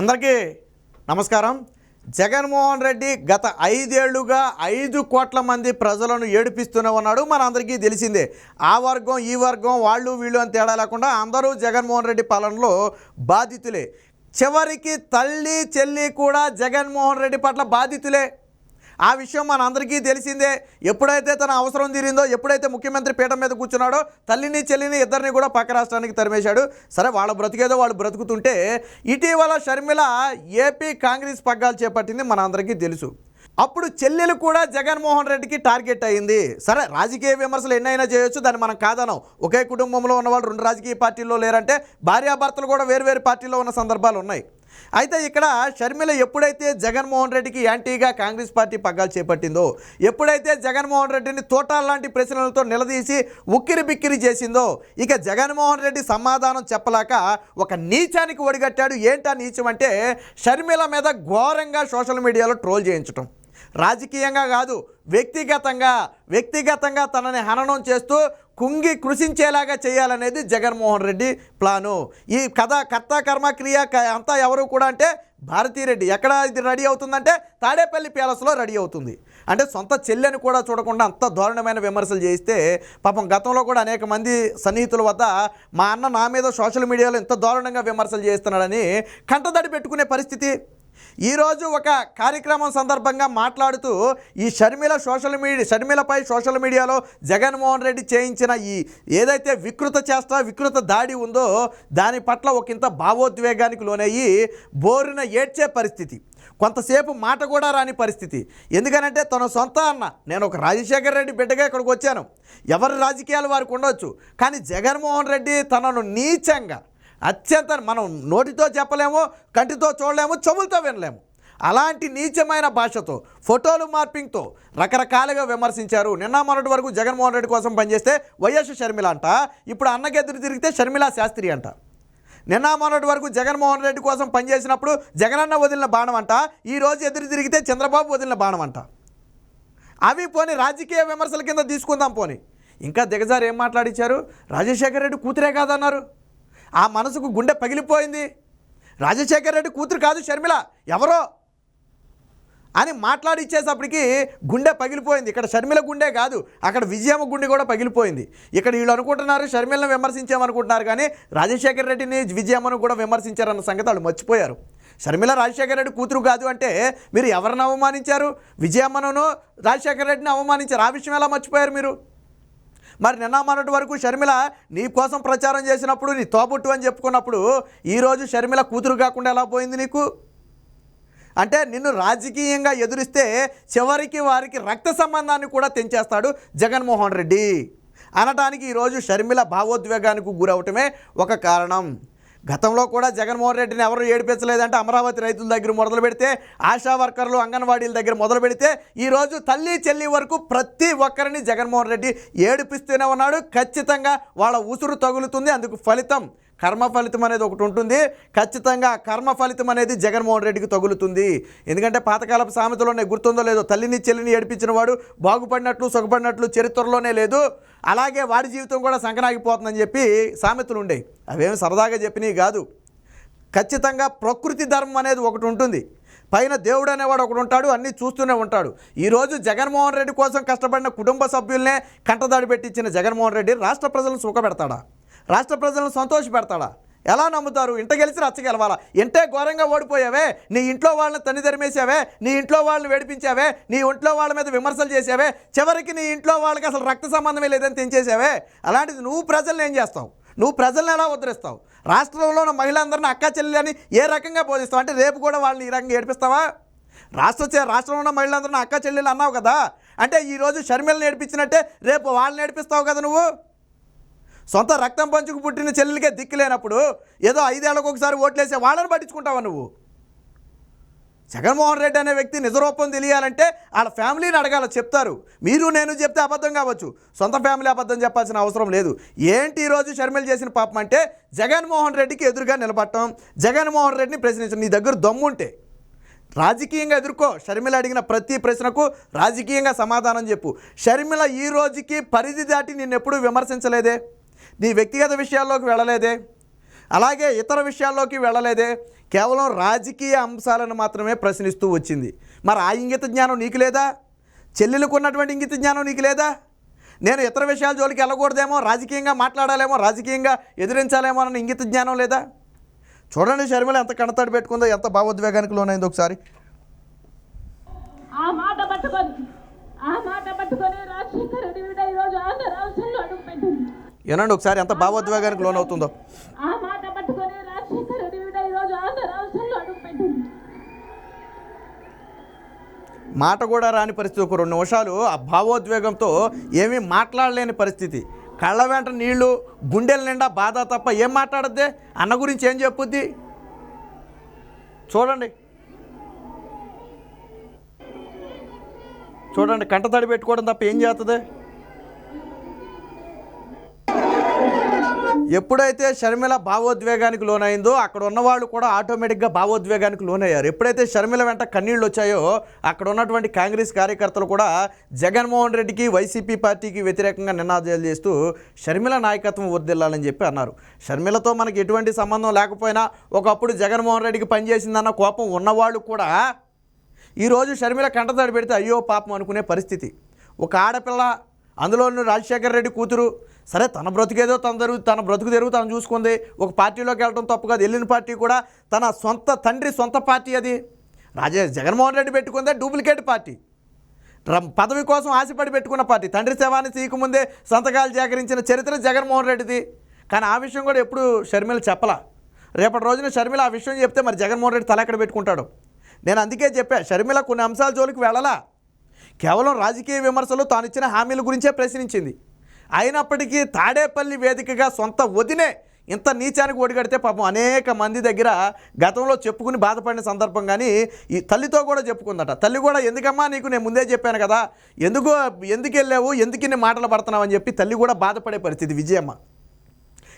అందరికీ నమస్కారం. జగన్మోహన్ రెడ్డి గత ఐదేళ్ళుగా ఐదు కోట్ల మంది ప్రజలను ఏడిపిస్తూనే ఉన్నాడు. మన అందరికీ తెలిసిందే ఆ వర్గం ఈ వర్గం వాళ్ళు వీళ్ళు అని తేడా లేకుండా అందరూ జగన్మోహన్ రెడ్డి పాలనలో బాధితులే. చివరికి తల్లి చెల్లి కూడా జగన్మోహన్ రెడ్డి పట్ల బాధితులే. ఆ విషయం మన అందరికీ తెలిసిందే. ఎప్పుడైతే తన అవసరం తీరిందో ఎప్పుడైతే ముఖ్యమంత్రి పీఠం మీద కూర్చున్నాడో తల్లిని చెల్లిని ఇద్దరిని కూడా పక్క రాష్ట్రానికి తరిమేశాడు. సరే వాళ్ళ బ్రతికేదో వాళ్ళు బ్రతుకుతుంటే ఇటీవల షర్మిల ఏపీ కాంగ్రెస్ పగ్గాలు చేపట్టింది మన అందరికీ తెలుసు. అప్పుడు చెల్లెలు కూడా జగన్మోహన్ రెడ్డికి టార్గెట్ అయింది సరే రాజకీయ విమర్శలు ఎన్నైనా చేయొచ్చు దాన్ని మనం కాదనం. ఒకే కుటుంబంలో ఉన్న వాళ్ళు రెండు రాజకీయ పార్టీల్లో లేరంటే భార్యాభర్తలు కూడా వేరు వేరు పార్టీల్లో ఉన్న సందర్భాలు ఉన్నాయి. అయితే ఇక్కడ షర్మిల ఎప్పుడైతే జగన్మోహన్ రెడ్డికి యాంటీగా కాంగ్రెస్ పార్టీ పగ్గాలు చేపట్టిందో ఎప్పుడైతే జగన్మోహన్ రెడ్డిని తోటాల లాంటి ప్రశ్నలతో నిలదీసి ఉక్కిరి బిక్కిరి చేసిందో ఇక జగన్మోహన్ రెడ్డి సమాధానం చెప్పలేక ఒక నీచానికి ఒడిగట్టాడు. ఏంటా నీచం అంటే షర్మిల మీద ఘోరంగా సోషల్ మీడియాలో ట్రోల్ చేయించటం. రాజకీయంగా కాదు వ్యక్తిగతంగా వ్యక్తిగతంగా తనని హననం చేస్తూ కుంగి కృషించేలాగా చేయాలనేది జగన్మోహన్ రెడ్డి ప్లాను. ఈ కథ కర్త కర్మ క్రియ క- అంతా ఎవరు కూడా అంటే భారతీరెడ్డి ఎక్కడ ఇది రెడీ అవుతుందంటే తాడేపల్లి ప్యాలెస్లో రెడీ అవుతుంది. అంటే సొంత చెల్లెని కూడా చూడకుండా అంత దారుణమైన విమర్శలు చేస్తే పాపం గతంలో కూడా అనేక మంది సన్నిహితుల వద్ద మా అన్న నా మీద సోషల్ మీడియాలో ఇంత దారుణంగా విమర్శలు చేస్తున్నాడని కంటదడి పెట్టుకునే పరిస్థితి ఈరోజు ఒక కార్యక్రమం సందర్భంగా మాట్లాడుతూ ఈ షర్మిల సోషల్ మీడియా షర్మిలపై సోషల్ మీడియాలో జగన్మోహన్ రెడ్డి చేయించిన ఈ ఏదైతే వికృత చేస్తా వికృత దాడి ఉందో దాని పట్ల ఒక ఇంత భావోద్వేగానికి లోనయ్యి బోరున ఏడ్చే పరిస్థితి. కొంతసేపు మాట కూడా రాని పరిస్థితి. ఎందుకనంటే తన సొంత అన్న నేను ఒక రాజశేఖర్ రెడ్డి బిడ్డగా ఇక్కడికి వచ్చాను. ఎవరి రాజకీయాలు వారికి ఉండొచ్చు. కానీ జగన్మోహన్ రెడ్డి తనను నీచంగా అత్యంత మనం నోటితో చెప్పలేము కంటితో చూడలేము చెవులతో వినలేము. అలాంటి నీచమైన భాషతో ఫోటోలు మార్పింగ్తో రకరకాలుగా విమర్శించారు. నిన్న మొన్నటి వరకు జగన్మోహన్ రెడ్డి కోసం పనిచేస్తే వైఎస్ షర్మిల అంట ఇప్పుడు అన్నకి ఎదురు తిరిగితే షర్మిలా శాస్త్రి అంట. నిన్న మొన్నటి వరకు జగన్మోహన్ రెడ్డి కోసం పనిచేసినప్పుడు జగనన్న వదిలిన బాణం అంట ఈ రోజు ఎదురు తిరిగితే చంద్రబాబు వదిలిన బాణం అంట. అవి పోని రాజకీయ విమర్శల కింద తీసుకుందాం పోని. ఇంకా దిగజారు ఏం మాట్లాడించారు రాజశేఖర రెడ్డి కూతురే కాదన్నారు. ఆ మనసుకు గుండె పగిలిపోయింది. రాజశేఖర రెడ్డి కూతురు కాదు షర్మిల ఎవరో? అని మాట్లాడిచ్చేసప్పటికి గుండె పగిలిపోయింది. ఇక్కడ షర్మిల గుండె కాదు అక్కడ విజయమ్మ గుండె కూడా పగిలిపోయింది. ఇక్కడ వీళ్ళు అనుకుంటున్నారు షర్మిలను విమర్శించామనుకుంటున్నారు కానీ రాజశేఖర రెడ్డిని విజయమ్మను కూడా విమర్శించారన్న సంగతి వాళ్ళు మర్చిపోయారు. షర్మిల రాజశేఖర రెడ్డి కూతురు కాదు అంటే మీరు ఎవరిని అవమానించారు? విజయమ్మను రాజశేఖర రెడ్డిని అవమానించారు? ఆ విషయం ఎలా మర్చిపోయారు మీరు? మరి నిన్న మొన్నటి వరకు షర్మిల నీ కోసం ప్రచారం చేసినప్పుడు నీ తోబుట్టు అని చెప్పుకున్నప్పుడు ఈరోజు షర్మిల కూతురు కాకుండా ఎలా పోయింది నీకు? అంటే నిన్ను రాజకీయంగా ఎదురిస్తే చివరికి వారికి రక్త సంబంధాన్ని కూడా తెంచేస్తాడు జగన్మోహన్ రెడ్డి. అనటానికి ఈరోజు షర్మిల భావోద్వేగానికి గురవటమే ఒక కారణం. గతంలో కూడా జగన్మోహన్ రెడ్డిని ఎవరు ఏడిపించలేదంటే అమరావతి రైతుల దగ్గర మొదలు పెడితే ఆశా వర్కర్లు అంగన్వాడీల దగ్గర మొదలు పెడితే ఈరోజు తల్లి చెల్లి వరకు ప్రతి ఒక్కరిని జగన్మోహన్ రెడ్డి ఏడిపిస్తూనే ఉన్నాడు. ఖచ్చితంగా వాళ్ళ ఉసురు తగులుతుంది. అందుకు ఫలితం కర్మ ఫలితం అనేది ఒకటి ఉంటుంది. ఖచ్చితంగా కర్మ ఫలితం అనేది జగన్మోహన్ రెడ్డికి తగులుతుంది. ఎందుకంటే పాతకాలపు సామెతలోనే గుర్తుందో లేదో తల్లిని చెల్లిని ఏడిపించిన వాడు బాగుపడినట్లు సుఖపడినట్లు చరిత్రలోనే లేదు. అలాగే వాడి జీవితం కూడా సంకనాగిపోతుందని చెప్పి సామెతలు ఉండేవి అవేమి సరదాగా చెప్పినవి కాదు. ఖచ్చితంగా ప్రకృతి ధర్మం అనేది ఒకటి ఉంటుంది. పైన దేవుడు అనేవాడు ఒకడు ఉంటాడు అన్నీ చూస్తూనే ఉంటాడు. ఈరోజు జగన్మోహన్ రెడ్డి కోసం కష్టపడిన కుటుంబ సభ్యులనే కంటదాడి పెట్టించిన జగన్మోహన్ రెడ్డి రాష్ట్ర ప్రజలను సుఖపెడతాడా? రాష్ట్ర ప్రజలను సంతోషపెడతాడా ఎలా నమ్ముతారు? ఇంట గెలిచి రచ్చ గెలవాలా? ఇంటే ఘోరంగా ఓడిపోయావే? నీ ఇంట్లో వాళ్ళని తన్ని తరిమేసావే నీ ఇంట్లో వాళ్ళని వేడిపించావే? నీ ఇంట్లో వాళ్ళ మీద విమర్శలు చేసావే చివరికి నీ ఇంట్లో వాళ్ళకి అసలు రక్త సంబంధమే లేదని తెంచేసావే అలాంటిది నువ్వు ప్రజల్ని ఏం చేస్తావు? నువ్వు ప్రజల్ని ఎలా ఉద్ధరిస్తావు? రాష్ట్రంలో ఉన్న మహిళలందరినీ అక్క చెల్లెలని ఏ రకంగా బోధిస్తావు? అంటే రేపు కూడా వాళ్ళని ఈ రకంగా ఏడిపిస్తావా? రాష్ట్ర రాష్ట్రంలో ఉన్న మహిళలందరినీ అక్క చెల్లెలు అన్నావు కదా? అంటే ఈరోజు షర్మిలను నేర్పించినట్టే రేపు వాళ్ళని నేర్పిస్తావు కదా నువ్వు? సొంత రక్తం పంచుకు పుట్టిన చెల్లెలకే దిక్కు లేనప్పుడు ఏదో ఐదేళ్ళకు ఒకసారి ఓట్లేసే వాళ్ళని పట్టించుకుంటావా నువ్వు? జగన్మోహన్ రెడ్డి అనే వ్యక్తి నిజరూపం తెలియాలంటే వాళ్ళ ఫ్యామిలీని అడగాల చెప్తారు. మీరు నేను చెప్తే అబద్ధం కావచ్చు. సొంత ఫ్యామిలీ అబద్ధం చెప్పాల్సిన అవసరం లేదు. ఏంటి ఈరోజు షర్మిల చేసిన పాపం అంటే జగన్మోహన్ రెడ్డికి ఎదురుగా నిలబడటం జగన్మోహన్ రెడ్డిని ప్రశ్నించడం నీ దగ్గర దమ్ముంటే. రాజకీయంగా ఎదుర్కో. షర్మిల అడిగిన ప్రతి ప్రశ్నకు రాజకీయంగా సమాధానం చెప్పు. షర్మిల ఈ రోజుకి పరిధి దాటి నిన్నెప్పుడూ విమర్శించలేదే? నీ వ్యక్తిగత విషయాల్లోకి వెళ్ళలేదే అలాగే ఇతర విషయాల్లోకి వెళ్ళలేదే కేవలం రాజకీయ అంశాలను మాత్రమే ప్రశ్నిస్తూ వచ్చింది. మరి ఆ ఇంగిత జ్ఞానం నీకు లేదా? చెల్లెలకు ఉన్నటువంటి ఇంగిత జ్ఞానం నీకు లేదా? నేను ఇతర విషయాల జోలికి వెళ్ళకూడదేమో రాజకీయంగా మాట్లాడాలేమో రాజకీయంగా ఎదిరించాలేమో అన్న ఇంగిత జ్ఞానం లేదా? చూడండి షర్మిల ఎంత కణతాడు పెట్టుకుందో ఎంత భావోద్వేగానికి లోనైందో ఒకసారి. ఆ మాట పట్టుకొని ఆ మాట పట్టుకొని రాజశేఖర రెడ్డి ఈరోజు ఆంధ్ర రాష్ట్రంలో అడుగుపెట్టింది వినండి ఒకసారి ఎంత భావోద్వేగానికి లోనవుతుందో. ఆ మాట పట్టుకొని రాజశేఖర రెడ్డి బిడ్డ ఈరోజు ఆంధ్ర రాష్ట్రంలో అడుగుపెట్టింది. మాట కూడా రాని పరిస్థితి ఒక రెండు నిమిషాలు ఆ భావోద్వేగంతో ఏమీ మాట్లాడలేని పరిస్థితి. కళ్ళ వెంట నీళ్ళు గుండెల నిండా బాధ తప్ప ఏం మాట్లాడద్దే? అన్న గురించి ఏం చెప్పుద్ది? చూడండి. చూడండి కంటతడి పెట్టుకోవడం తప్ప ఏం చేస్తుంది ఎప్పుడైతే షర్మిల భావోద్వేగానికి లోనైందో అక్కడ ఉన్నవాళ్ళు కూడా ఆటోమేటిక్గా భావోద్వేగానికి లోనయ్యారు. ఎప్పుడైతే షర్మిల వెంట కన్నీళ్ళు వచ్చాయో అక్కడ ఉన్నటువంటి కాంగ్రెస్ కార్యకర్తలు కూడా జగన్మోహన్ రెడ్డికి వైసీపీ పార్టీకి వ్యతిరేకంగా నినాదాలు చేస్తూ షర్మిల నాయకత్వం వర్దిల్లాలని చెప్పి అన్నారు. షర్మిలతో మనకి ఎటువంటి సంబంధం లేకపోయినా ఒకప్పుడు జగన్మోహన్ రెడ్డికి పనిచేసిందన్న కోపం ఉన్నవాళ్ళు కూడా ఈరోజు షర్మిల కంటతడి పెడితే అయ్యో పాపం అనుకునే పరిస్థితి. ఒక ఆడపిల్ల అందులోనూ రాజశేఖర రెడ్డి కూతురు సరే తన బ్రతుకేదో తన జరుగు తన బ్రతుకు తెరుగు తను చూసుకుంది. ఒక పార్టీలోకి వెళ్ళడం తప్పు కాదు. వెళ్ళిన పార్టీ కూడా తన సొంత తండ్రి సొంత పార్టీ అది. రాజే జగన్మోహన్ రెడ్డి పెట్టుకుందే డూప్లికేట్ పార్టీ. పదవి కోసం ఆశపడి పెట్టుకున్న పార్టీ. తండ్రి శవాన్ని తీయకముందే సంతకాలు సేకరించిన చరిత్ర జగన్మోహన్ రెడ్డిది. కానీ ఆ విషయం కూడా ఎప్పుడు షర్మిల చెప్పలా. రేపటి రోజున షర్మిల ఆ విషయం చెప్తే మరి జగన్మోహన్ రెడ్డి తల ఎక్కడ పెట్టుకుంటాడు? నేను అందుకే చెప్పా షర్మిల కొన్ని అంశాల జోలికి వెళ్ళలా. కేవలం రాజకీయ విమర్శలు తాను ఇచ్చిన హామీల గురించే ప్రశ్నించింది. అయినప్పటికీ తాడేపల్లి వేదికగా సొంత వదినే ఇంత నీచానికి ఒడిగడితే పాపం అనేక మంది దగ్గర గతంలో చెప్పుకుని బాధపడిన సందర్భం కానీ ఈ తల్లితో కూడా చెప్పుకుందట. తల్లి కూడా ఎందుకమ్మా నీకు నేను ముందే చెప్పాను కదా? ఎందుకు ఎందుకు వెళ్ళావు? ఎందుకు ఇన్ని మాటలు పడుతున్నావు? అని చెప్పి తల్లి కూడా బాధపడే పరిస్థితి. విజయమ్మ.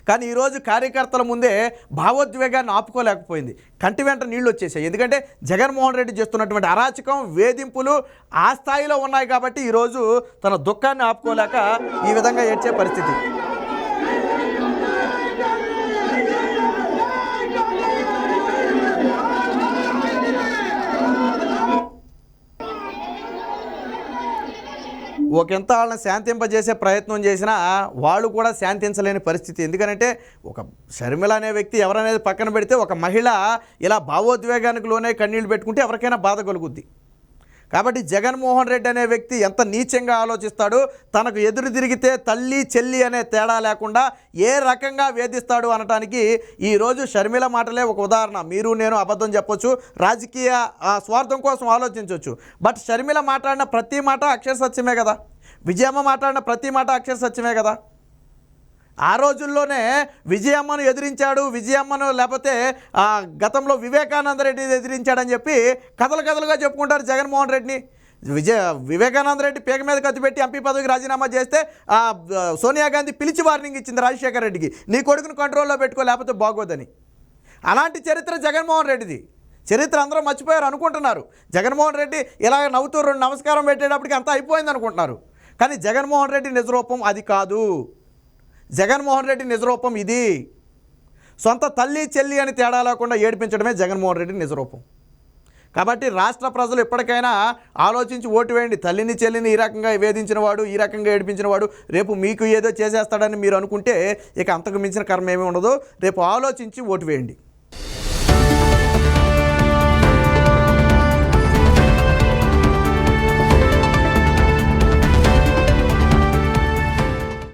కానీ ఈరోజు కార్యకర్తల ముందే భావోద్వేగాన్ని ఆపుకోలేకపోయింది. కంటి వెంట నీళ్ళు వచ్చేసాయి. ఎందుకంటే జగన్మోహన్ రెడ్డి చేస్తున్నటువంటి అరాచకం వేధింపులు ఆ స్థాయిలో ఉన్నాయి కాబట్టి ఈరోజు తన దుఃఖాన్ని ఆపుకోలేక ఈ విధంగా ఏడ్చే పరిస్థితి. ఒకంత వాళ్ళని శాంతింపజేసే ప్రయత్నం చేసినా వాళ్ళు కూడా శాంతించలేని పరిస్థితి. ఎందుకంటే ఒక షర్మిల అనే వ్యక్తి ఎవరనేది పక్కన పెడితే ఒక మహిళ ఇలా భావోద్వేగానికి లోనే కన్నీళ్ళు పెట్టుకుంటే ఎవరికైనా బాధ కలుగుద్ది. కాబట్టి జగన్మోహన్ రెడ్డి అనే వ్యక్తి ఎంత నీచంగా ఆలోచిస్తాడు? తనకు ఎదురు తిరిగితే తల్లి చెల్లి అనే తేడా లేకుండా ఏ రకంగా వేధిస్తాడు అనటానికి ఈరోజు షర్మిల మాటలే ఒక ఉదాహరణ. మీరు నేను అబద్ధం చెప్పొచ్చు రాజకీయ ఆ, స్వార్థం కోసం ఆలోచించవచ్చు బట్ షర్మిల మాట్లాడిన ప్రతి మాట అక్షర సత్యమే కదా? విజయమ్మ మాట్లాడిన ప్రతి మాట అక్షర సత్యమే కదా? ఆ రోజుల్లోనే విజయమ్మను ఎదిరించాడు విజయమ్మను లేకపోతే గతంలో వివేకానంద రెడ్డిని ఎదిరించాడని చెప్పి కథలు కథలుగా చెప్పుకుంటారు జగన్మోహన్ రెడ్డిని. విజయ వివేకానంద రెడ్డి పేగ మీద కత్తి పెట్టి ఎంపీ పదవికి రాజీనామా చేస్తే సోనియా గాంధీ పిలిచి వార్నింగ్ ఇచ్చింది రాజశేఖర రెడ్డికి. నీ కొడుకును కంట్రోల్లో పెట్టుకో లేకపోతే బాగోదని. అలాంటి చరిత్ర జగన్మోహన్ రెడ్డిది. చరిత్ర అందరూ మర్చిపోయారు అనుకుంటున్నారు. జగన్మోహన్ రెడ్డి ఇలా నవ్వుతూ రెండు నమస్కారం పెట్టేటప్పటికి అంతా అయిపోయింది అనుకుంటున్నారు కానీ జగన్మోహన్ రెడ్డి నిజరూపం అది కాదు. జగన్మోహన్ రెడ్డి నిజరూపం ఇది. సొంత తల్లి చెల్లి అని తేడా లేకుండా ఏడిపించడమే జగన్మోహన్ రెడ్డి నిజరూపం. కాబట్టి రాష్ట్ర ప్రజలు ఎప్పటికైనా ఆలోచించి ఓటు వేయండి. తల్లిని చెల్లిని ఈ రకంగా వేధించిన వాడు ఈ రకంగా ఏడిపించిన వాడు రేపు మీకు ఏదో చేసేస్తాడని మీరు అనుకుంటే ఇక అంతకు మించిన కర్మ ఏమీ ఉండదు. రేపు ఆలోచించి ఓటు వేయండి.